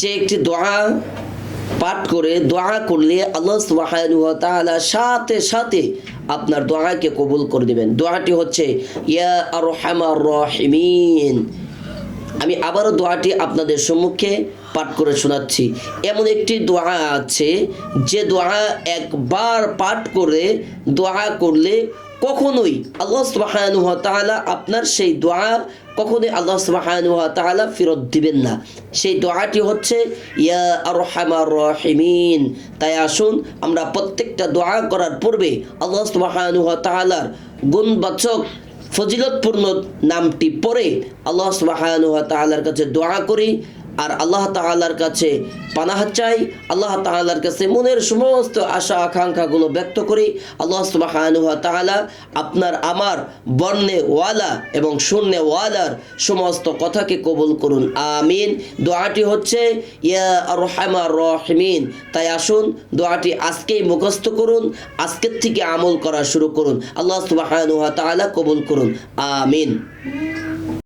যে একটি দোয়া পাঠ করে দোয়া করলে আল্লাহ সাথে সাথে আপনার দোয়াকে কবুল করে দেবেন। দোয়াটি হচ্ছে আমি আবারও দোয়াটি আপনাদের সম্মুখে পাঠ করে শোনাচ্ছি। এমন একটি দোয়া আছে, যে দোয়া একবার পাঠ করে দোয়া করলে কখনোই আল্লাহ সুবহানাহু ওয়া তাআলা আপনার সেই দোয়া কখনোই আল্লাহ সুবহানাহু ওয়া তাআলা ফেরত দিবেন না। সেই দোয়াটি হচ্ছে, ইয়া আরহামার রহিমিন। তাই আসুন, আমরা প্রত্যেকটা দোয়া করার পূর্বে আল্লাহ সুবহানাহু ওয়া তাআলার গুণবাচক, ফজিলতপূর্ণ নামটি পড়ে আল্লাহ সুবহানাহু ওয়া তাআলার কাছে দোয়া করি। আর আল্লাহ তাআলার কাছে পানাহ চাই, আল্লাহ তাআলার কাছে মনের সমস্ত আশা, আকাঙ্ক্ষাগুলো ব্যক্ত করি। আল্লাহ ওয়া তাআলা আপনার আমার বর্ণে ওয়ালা এবং শূন্যে ওয়ালার সমস্ত কথাকে কবুল করুন। আমিন। দোয়াটি হচ্ছে, ইয়া আরহামার রহিমিন। তাই আসুন, দোয়াটি আজকেই মুখস্থ করুন, আজকের থেকে আমল করা শুরু করুন। আল্লাহ ওয়া তাআলা কবুল করুন। আমিন।